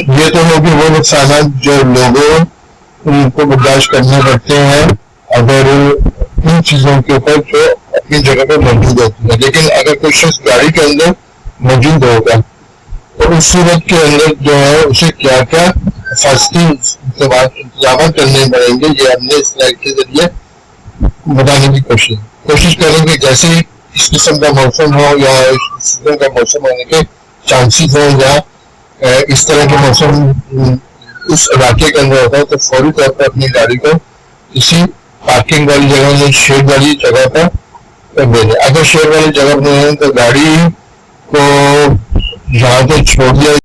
ये तो होगी वो नुकसान जो लोगों उनको बर्दाश्त करने पड़ते हैं, अगर इन चीज़ों के ऊपर जो अपनी जगह पर मौजूद होती है। लेकिन अगर कोई शख्स गाड़ी के अंदर मौजूद होगा तो उस सूरत के अंदर जो है उसे क्या क्या फास्टी इंतज़ाम करने पड़ेंगे, ये हमने इस स्लाइड के ज़रिए बताने की कोशिश कोशिश करेंगे जैसे इस किस्म का मौसम हो या इस किस्म का मौसम होने के चांसेस हो या इस तरह के मौसम उस इलाके के अंदर होता है तो फौरी तौर पर अपनी गाड़ी को किसी पार्किंग वाली जगह या शेड वाली जगह पर कर देंगे अगर शेड वाली जगह पर नहीं है तो गाड़ी को यहाँ पे छोड़ दिया